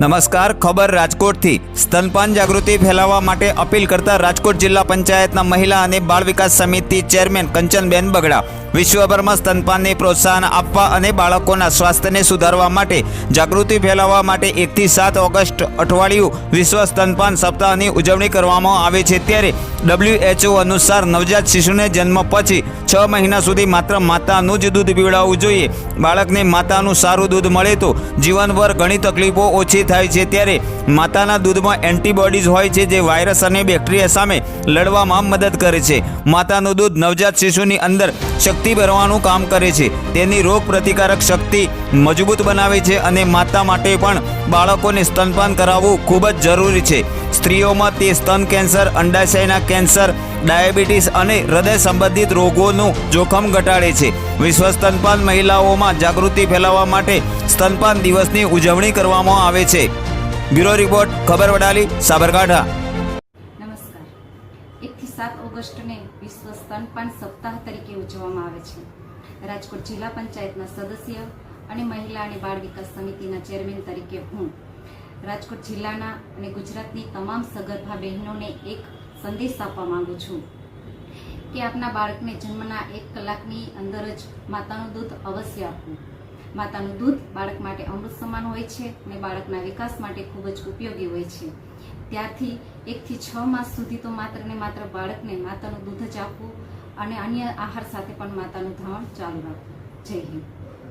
નમસ્કાર, ખબર રાજકોટથી. સ્તનપાન જાગૃતિ ફેલાવવા માટે અપીલ કરતા રાજકોટ જિલ્લા પંચાયતના મહિલા અને બાળ વિકાસ સમિતિ ચેરમેન કંચનબેન બગડા. વિશ્વભરમાં સ્તનપાનને પ્રોત્સાહન આપવા અને બાળકોના સ્વાસ્થ્યને સુધારવા માટે જાગૃતિ ફેલાવવા માટે એકથી સાત ઓગસ્ટ અઠવાડિયું વિશ્વ સ્તનપાન સપ્તાહની ઉજવણી કરવામાં આવે છે ત્યારે ડબ્લ્યુએચઓ અનુસાર નવજાત શિશુને જન્મ પછી છ મહિના સુધી માત્ર માતાનું જ દૂધ પીવડાવવું જોઈએ. બાળકને માતાનું સારું દૂધ મળે તો જીવનભર ઘણી તકલીફો ઓછી થાય છે ત્યારે માતાના દૂધમાં એન્ટીબોડીઝ હોય છે જે વાયરસ અને બેક્ટેરિયા સામે લડવામાં મદદ કરે છે. માતાનું દૂધ નવજાત શિશુની અંદર શક્તિ ભરવાનું કામ કરે છે. તેની રોગ પ્રતિકારક શક્તિ મજબૂત બનાવે છે અને માતા માટે પણ બાળકોને સ્તનપાન કરાવવું ખૂબ જ જરૂરી છે. સ્ત્રીઓમાં તે સ્તન કેન્સર, અંડાશયના કેન્સર, ડાયાબિટીસ અને હૃદય સંબંધિત રોગોનું જોખમ ઘટાડે છે. વિશ્વ સ્તનપાન મહિલાઓમાં જાગૃતિ ફેલાવવા માટે સ્તનપાન દિવસની ઉજવણી કરવામાં આવે છે. બ્યુરો રિપોર્ટ, ખબર વડાલી, સાબરકાંઠા. નમસ્કાર. એકથી સાત ઓગસ્ટને વિશ્વ સ્તનપાન સપ્તાહ તરીકે ઉજવવામાં આવે છે. રાજકોટ જિલ્લા પંચાયતના સદસ્ય અને મહિલા અને બાળ વિકાસ સમિતિના ચેરમેન તરીકે હું રાજકોટ જિલ્લાના અને ગુજરાતની તમામ સગર્ભા બહેનોને એક સંદેશ આપવા માંગુ છું કે આપના બાળકને જન્મના એક કલાકની અંદર જ માતાનું દૂધ અવશ્ય આપવું. માતાનું દૂધ બાળક માટે અમૃત સમાન હોય છે અને બાળકના વિકાસ માટે ખૂબ જ ઉપયોગી હોય છે. ત્યારથી એકથી છ માસ સુધી તો માત્ર ને માત્ર બાળકને માતાનું દૂધ જ આપવું અને અન્ય આહાર સાથે પણ માતાનું ધાવણ ચાલુ રાખવું. જય હિન્દ.